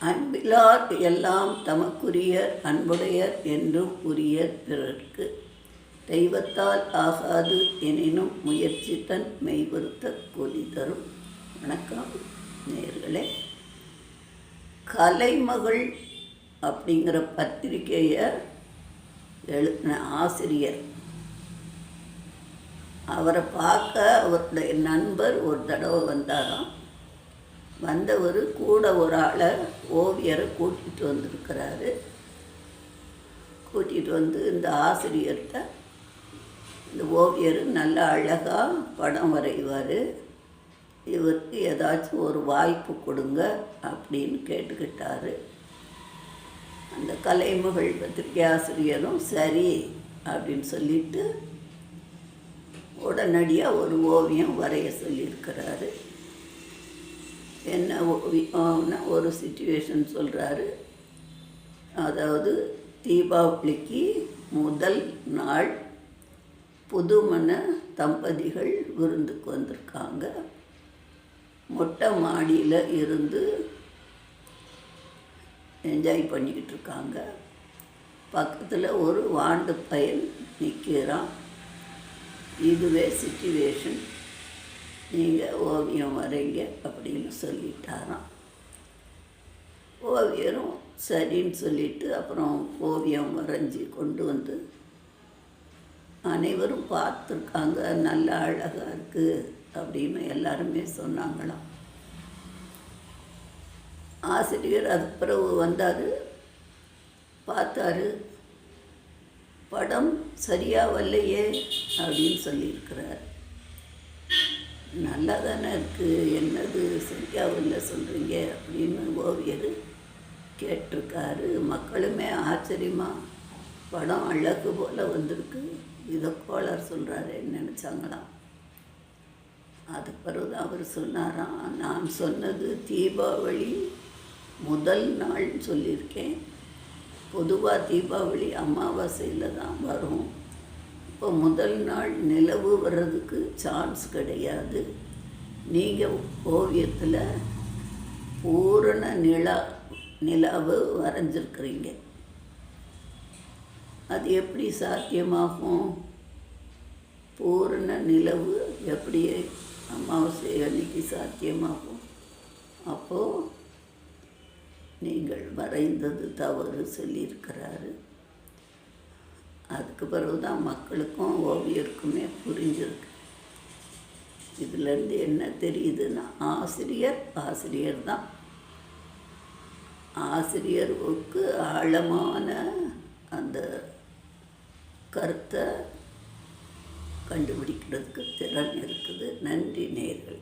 அன்பிலார் எல்லாம் தமக்குரியர் அன்புடையர் என்றும் உரிய பிறர்க்கு. தெய்வத்தால் ஆகாது எனினும் முயற்சி தன் மெய்வருத்த கூலி தரும். வணக்கம் நேர்களே. கலைமகள் அப்படிங்கிற பத்திரிகையை எழு ஆசிரியர். அவரை பார்க்க அவருடைய நண்பர் ஒரு தடவை வந்தாராம். வந்தவர் கூட ஒரு ஆளை ஓவியரை கூட்டிகிட்டு வந்திருக்கிறாரு. கூட்டிகிட்டு வந்து இந்த ஆசிரியர்கிட்ட இந்த ஓவியர் நல்ல அழகாக படம் வரைவார். இவருக்கு ஏதாச்சும் ஒரு வாய்ப்பு கொடுங்க அப்படின்னு கேட்டுக்கிட்டாரு. அந்த கலைமகள் பத்திரிகை ஆசிரியரும் சரி அப்படின்னு சொல்லிட்டு உடனடியாக ஒரு ஓவியம் வரைய சொல்லியிருக்கிறாரு. என்ன ஒரு சுச்சுவேஷன் சொல்கிறாரு அதாவது தீபாவளிக்கு முதல் நாள் புதுமண தம்பதிகள் விருந்துக்கு வந்திருக்காங்க. மொட்டை மாடியில் இருந்து என்ஜாய் பண்ணிக்கிட்டு இருக்காங்க. பக்கத்தில் ஒரு வாண்டு பயன் நிற்கிறான் இதுவே சுச்சுவேஷன் நீங்கள் ஓவியம் வரைங்க அப்படின்னு சொல்லிட்டாராம். ஓவியரும் சரின்னு சொல்லிட்டு அப்புறம் ஓவியம் வரைஞ்சி கொண்டு வந்து அனைவரும் பார்த்துருக்காங்க. நல்ல அழகாக இருக்குது அப்படின்னு எல்லாருமே சொன்னாங்களாம். ஆசிரியர் அது பிறகு வந்தார். பார்த்தாரு. படம் சரியாக வரலையே அப்படின்னு சொல்லியிருக்கிறார். நல்லா தானே இருக்குது என்னது சரியாக சொல்கிறீங்க அப்படின்னு ஓவியர் கேட்டிருக்காரு. மக்களுமே ஆச்சரியமாக படம் அழகு போல் வந்திருக்கு. இதை கோளார் சொல்கிறாருன்னு நினச்சாங்களாம். அது பிறகு அவர் சொன்னாராம் நான் சொன்னது தீபாவளி முதல் நாள்னு சொல்லியிருக்கேன். பொதுவாக தீபாவளி அமாவாசையில் தான் வரும். இப்போ முதல் நாள் நிலவு வர்றதுக்கு சான்ஸ் கிடையாது. நீங்கள் ஓவியத்தில் பூரண நிலா நிலாவை வரைஞ்சிருக்கிறீங்க. அது எப்படி சாத்தியமாகும்? பூரண நிலவு எப்படி அமாவாசை அன்னைக்கு சாத்தியமாகும்? அப்போது நீங்கள் வரைந்தது தவறு சொல்லியிருக்கிறாரு. அதுக்கு பிறகு தான் மக்களுக்கும் ஓவியருக்குமே புரிஞ்சிருக்கு. இதுலேருந்து என்ன தெரியுதுன்னா ஆசிரியர் ஆசிரியர் தான் ஆசிரியருக்கு ஆழமான அந்த கருத்தை கண்டுபிடிக்கிறதுக்கு திறன் இருக்குது. நன்றி நேர்கள்.